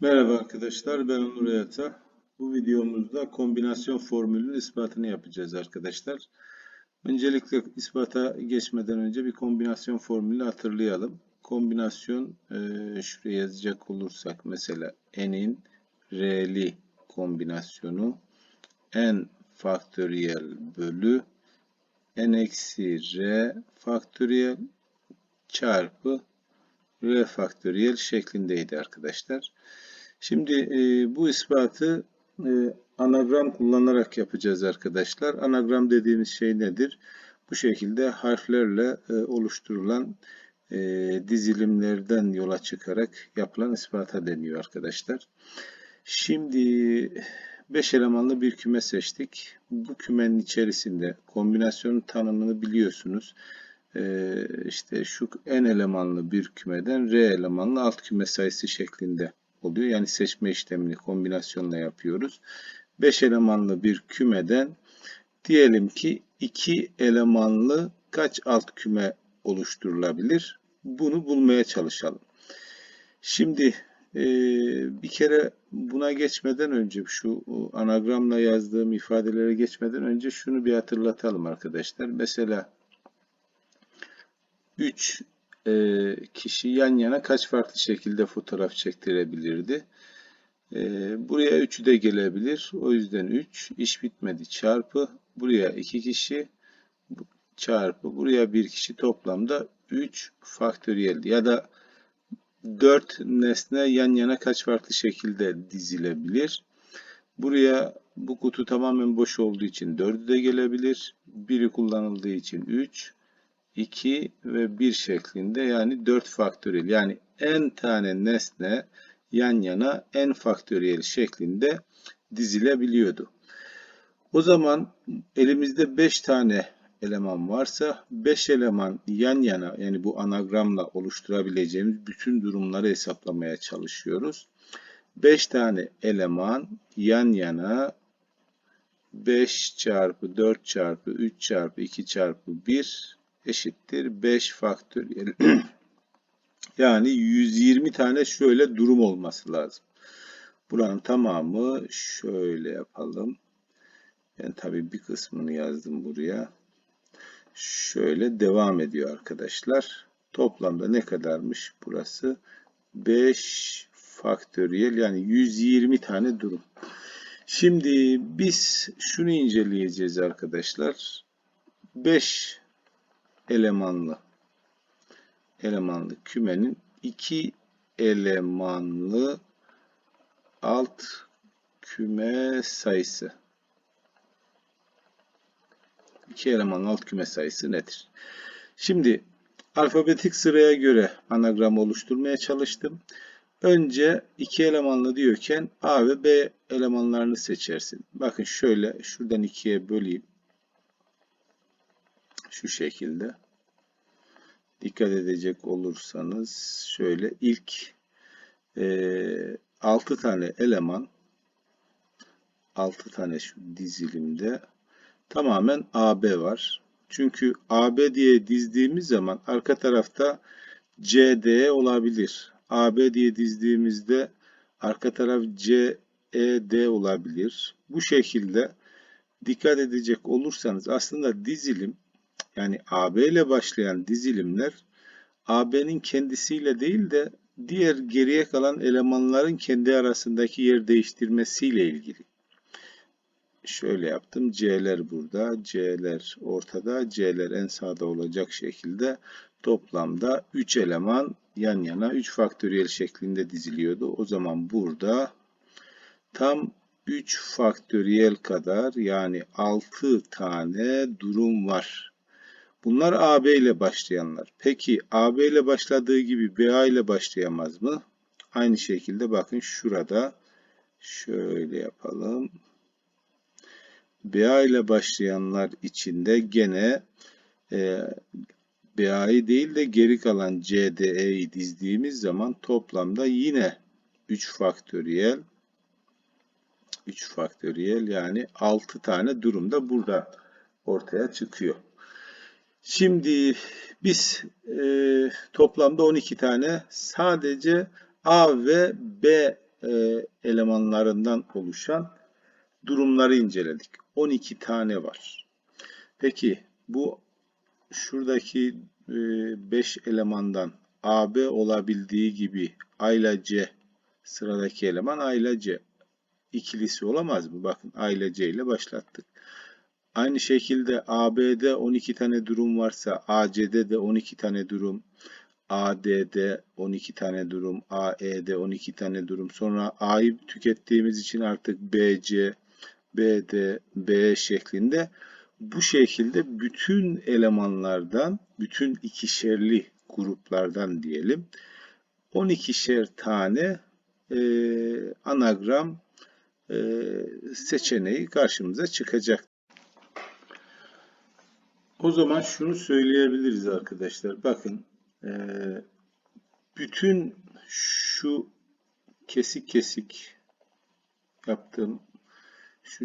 Merhaba arkadaşlar, ben Onur Yata. Bu videomuzda kombinasyon formülünün ispatını yapacağız arkadaşlar. Öncelikle ispata geçmeden önce bir kombinasyon formülü hatırlayalım. Kombinasyon, e, şuraya yazacak olursak mesela n'in r'li kombinasyonu n faktöriyel bölü n eksi r faktöriyel çarpı r faktöriyel şeklindeydi arkadaşlar. Şimdi e, bu ispatı e, anagram kullanarak yapacağız arkadaşlar. Anagram dediğimiz şey nedir? Bu şekilde harflerle e, oluşturulan e, dizilimlerden yola çıkarak yapılan ispata deniyor arkadaşlar. Şimdi 5 elemanlı bir küme seçtik. Bu kümenin içerisinde kombinasyonun tanımını biliyorsunuz. Ee, işte şu n elemanlı bir kümeden r elemanlı alt küme sayısı şeklinde oluyor. Yani seçme işlemini kombinasyonla yapıyoruz. 5 elemanlı bir kümeden diyelim ki 2 elemanlı kaç alt küme oluşturulabilir? Bunu bulmaya çalışalım. Şimdi e, bir kere buna geçmeden önce şu anagramla yazdığım ifadelere geçmeden önce şunu bir hatırlatalım arkadaşlar. Mesela 3 e, kişi yan yana kaç farklı şekilde fotoğraf çektirebilirdi? E, buraya 3'ü de gelebilir. O yüzden 3 iş bitmedi çarpı buraya 2 kişi çarpı buraya 1 kişi toplamda 3 faktöriyel ya da 4 nesne yan yana kaç farklı şekilde dizilebilir? Buraya bu kutu tamamen boş olduğu için 4'ü de gelebilir. Biri kullanıldığı için 3. 2 ve 1 şeklinde yani 4 faktöriyel yani n tane nesne yan yana n faktöriyel şeklinde dizilebiliyordu. O zaman elimizde 5 tane eleman varsa 5 eleman yan yana yani bu anagramla oluşturabileceğimiz bütün durumları hesaplamaya çalışıyoruz. 5 tane eleman yan yana 5 çarpı 4 çarpı 3 çarpı 2 çarpı 1 eşittir 5 faktöriyel. yani 120 tane şöyle durum olması lazım. Buranın tamamı şöyle yapalım. Ben tabii bir kısmını yazdım buraya. Şöyle devam ediyor arkadaşlar. Toplamda ne kadarmış burası? 5 faktöriyel yani 120 tane durum. Şimdi biz şunu inceleyeceğiz arkadaşlar. 5 elemanlı elemanlı kümenin iki elemanlı alt küme sayısı. İki elemanlı alt küme sayısı nedir? Şimdi alfabetik sıraya göre anagram oluşturmaya çalıştım. Önce iki elemanlı diyorken A ve B elemanlarını seçersin. Bakın şöyle şuradan ikiye böleyim. Şu şekilde. Dikkat edecek olursanız şöyle ilk e, 6 tane eleman 6 tane şu dizilimde tamamen AB var. Çünkü AB diye dizdiğimiz zaman arka tarafta CD olabilir. AB diye dizdiğimizde arka taraf CED olabilir. Bu şekilde dikkat edecek olursanız aslında dizilim yani AB ile başlayan dizilimler AB'nin kendisiyle değil de diğer geriye kalan elemanların kendi arasındaki yer değiştirmesiyle ilgili. Şöyle yaptım. C'ler burada, C'ler ortada, C'ler en sağda olacak şekilde toplamda 3 eleman yan yana 3 faktöriyel şeklinde diziliyordu. O zaman burada tam 3 faktöriyel kadar yani 6 tane durum var. Bunlar AB ile başlayanlar. Peki AB ile başladığı gibi BA ile başlayamaz mı? Aynı şekilde bakın şurada şöyle yapalım. BA ile başlayanlar içinde gene e, BA'yı değil de geri kalan CDE'yi dizdiğimiz zaman toplamda yine 3 faktöriyel 3 faktöriyel yani 6 tane durumda burada ortaya çıkıyor. Şimdi biz e, toplamda 12 tane sadece A ve B e, elemanlarından oluşan durumları inceledik. 12 tane var. Peki bu şuradaki 5 elemandan AB olabildiği gibi A ile C sıradaki eleman A ile C ikilisi olamaz mı? Bakın A ile C ile başlattık. Aynı şekilde AB'de 12 tane durum varsa AC'de de 12 tane durum, AD'de 12 tane durum, AE'de 12 tane durum. Sonra A'yı tükettiğimiz için artık BC, BD, B şeklinde bu şekilde bütün elemanlardan, bütün ikişerli gruplardan diyelim 12'şer tane e, anagram e, seçeneği karşımıza çıkacak. O zaman şunu söyleyebiliriz arkadaşlar. Bakın e, bütün şu kesik kesik yaptığım şu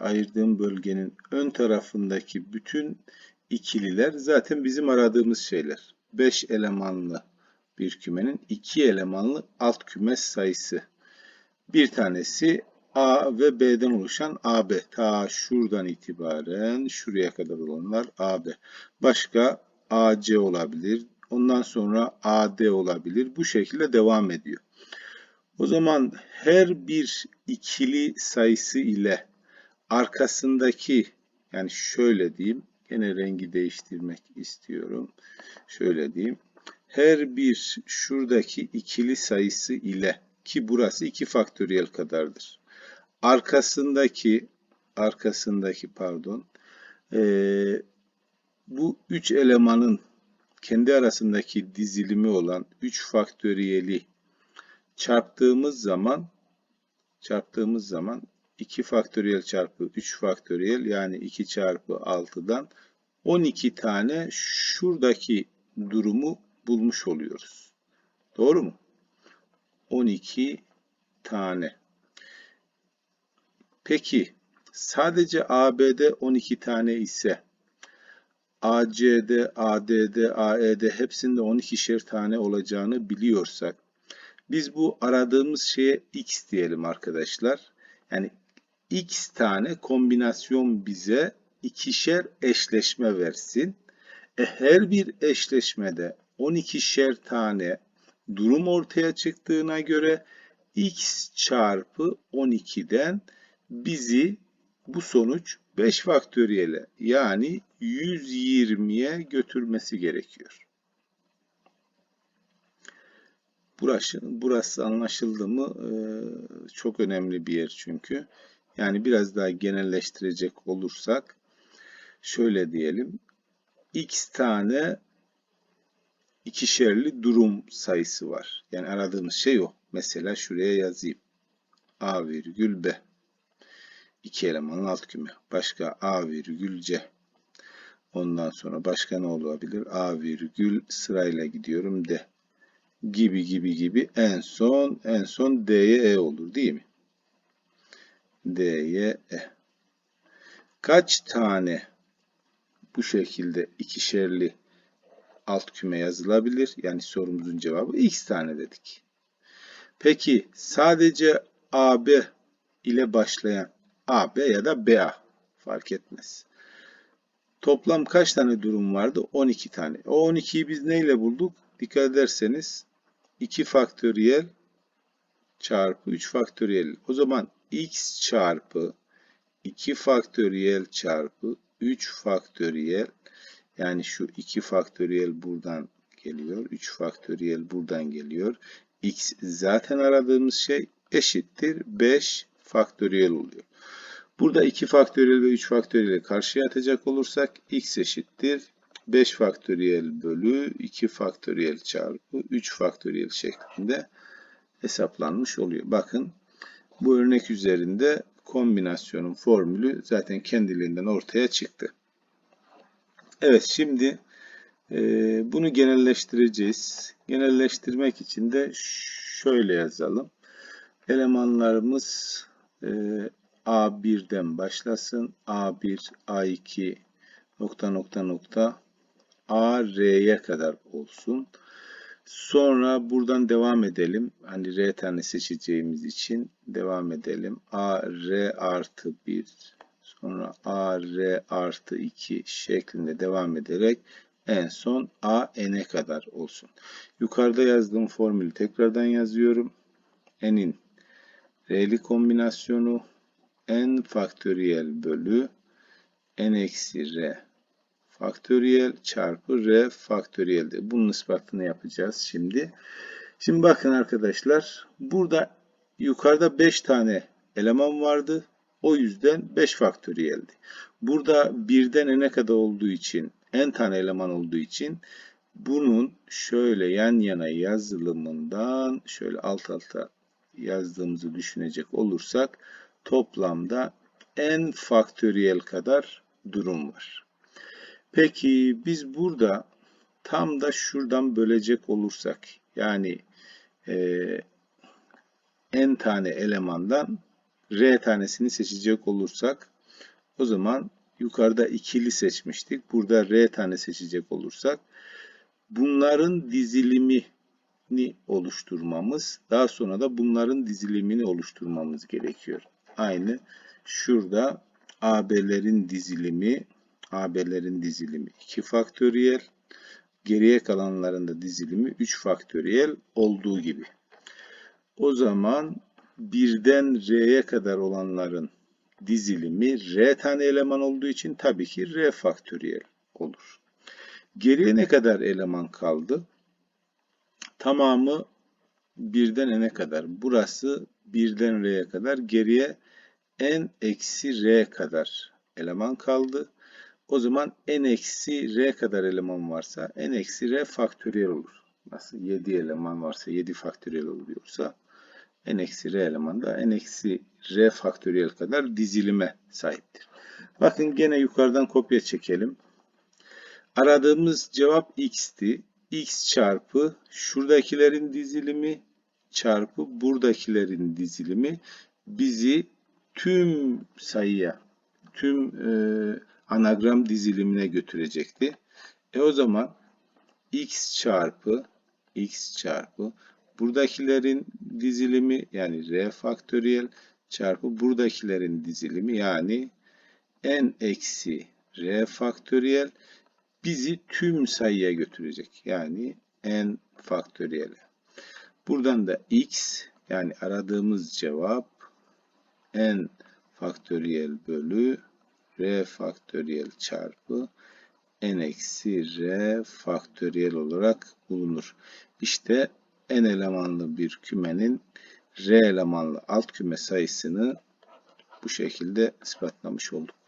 ayırdığım bölgenin ön tarafındaki bütün ikililer zaten bizim aradığımız şeyler. 5 elemanlı bir kümenin 2 elemanlı alt kümes sayısı. Bir tanesi A ve B'den oluşan AB. Ta şuradan itibaren şuraya kadar olanlar AB. Başka AC olabilir. Ondan sonra AD olabilir. Bu şekilde devam ediyor. O zaman her bir ikili sayısı ile arkasındaki yani şöyle diyeyim gene rengi değiştirmek istiyorum. Şöyle diyeyim. Her bir şuradaki ikili sayısı ile ki burası 2 faktöriyel kadardır. Arkasındaki arkasındaki pardon e, bu üç elemanın kendi arasındaki dizilimi olan 3 faktöriyeli çarptığımız zaman çarptığımız zaman 2 faktöriyel çarpı 3 faktöriyel yani 2 çarpı 6'dan 12 tane şuradaki durumu bulmuş oluyoruz. Doğru mu? 12 tane. Peki sadece AB'd 12 tane ise AC'de, AD'de, AE'de hepsinde 12'şer tane olacağını biliyorsak biz bu aradığımız şeye X diyelim arkadaşlar. Yani X tane kombinasyon bize ikişer eşleşme versin. E her bir eşleşmede 12'şer tane durum ortaya çıktığına göre x çarpı 12'den bizi bu sonuç 5 faktöriyele yani 120'ye götürmesi gerekiyor. Burası, burası anlaşıldı mı ee, çok önemli bir yer çünkü. Yani biraz daha genelleştirecek olursak şöyle diyelim. x tane ikişerli durum sayısı var. Yani aradığımız şey o. Mesela şuraya yazayım. A virgül B. İki elemanın alt küme. Başka A virgül C. Ondan sonra başka ne olabilir? A virgül sırayla gidiyorum D. Gibi gibi gibi en son en son D'ye E olur değil mi? D'ye E. Kaç tane bu şekilde ikişerli alt küme yazılabilir? Yani sorumuzun cevabı x tane dedik. Peki sadece AB ile başlayan AB ya da BA fark etmez. Toplam kaç tane durum vardı? 12 tane. O 12'yi biz neyle bulduk? Dikkat ederseniz 2 faktöriyel çarpı 3 faktöriyel. O zaman x çarpı 2 faktöriyel çarpı 3 faktöriyel yani şu 2 faktöriyel buradan geliyor. 3 faktöriyel buradan geliyor. x zaten aradığımız şey eşittir 5 faktöriyel oluyor. Burada 2 faktöriyel ve 3 faktöriyel karşıya atacak olursak x eşittir 5 faktöriyel bölü 2 faktöriyel çarpı 3 faktöriyel şeklinde hesaplanmış oluyor. Bakın bu örnek üzerinde kombinasyonun formülü zaten kendiliğinden ortaya çıktı. Evet şimdi e, bunu genelleştireceğiz. Genelleştirmek için de şöyle yazalım. Elemanlarımız e, A1'den başlasın. A1, A2 nokta nokta nokta A, R'ye kadar olsun. Sonra buradan devam edelim. Hani R tane seçeceğimiz için devam edelim. A, R artı 1 sonra A, R artı 2 şeklinde devam ederek en son A, N'e kadar olsun. Yukarıda yazdığım formülü tekrardan yazıyorum. N'in R'li kombinasyonu N faktöriyel bölü N eksi R faktöriyel çarpı R faktöriyeldir. Bunun ispatını yapacağız şimdi. Şimdi bakın arkadaşlar. Burada yukarıda 5 tane eleman vardı. O yüzden 5 faktöriyeldi. Burada birden n'e kadar olduğu için, n tane eleman olduğu için bunun şöyle yan yana yazılımından şöyle alt alta yazdığımızı düşünecek olursak toplamda n faktöriyel kadar durum var. Peki biz burada tam da şuradan bölecek olursak yani e, n tane elemandan r tanesini seçecek olursak o zaman yukarıda ikili seçmiştik. Burada r tane seçecek olursak bunların dizilimini oluşturmamız daha sonra da bunların dizilimini oluşturmamız gerekiyor. Aynı şurada AB'lerin dizilimi AB'lerin dizilimi 2 faktöriyel, geriye kalanların da dizilimi 3 faktöriyel olduğu gibi. O zaman birden R'ye kadar olanların dizilimi R tane eleman olduğu için tabii ki R faktöriyel olur. Geriye ne kadar eleman kaldı? Tamamı birden n'e kadar. Burası birden R'ye kadar. Geriye n eksi R kadar eleman kaldı. O zaman n eksi r kadar eleman varsa n eksi r faktöriyel olur. Nasıl 7 eleman varsa 7 faktöriyel oluyorsa n eksi r eleman da n eksi r faktöriyel kadar dizilime sahiptir. Bakın gene yukarıdan kopya çekelim. Aradığımız cevap x'ti. x çarpı şuradakilerin dizilimi çarpı buradakilerin dizilimi bizi tüm sayıya, tüm e, anagram dizilimine götürecekti. E o zaman x çarpı x çarpı buradakilerin dizilimi yani r faktöriyel çarpı buradakilerin dizilimi yani n eksi r faktöriyel bizi tüm sayıya götürecek. Yani n faktöriyel. Buradan da x yani aradığımız cevap n faktöriyel bölü r faktöriyel çarpı n eksi r faktöriyel olarak bulunur. İşte n elemanlı bir kümenin r elemanlı alt küme sayısını bu şekilde ispatlamış olduk.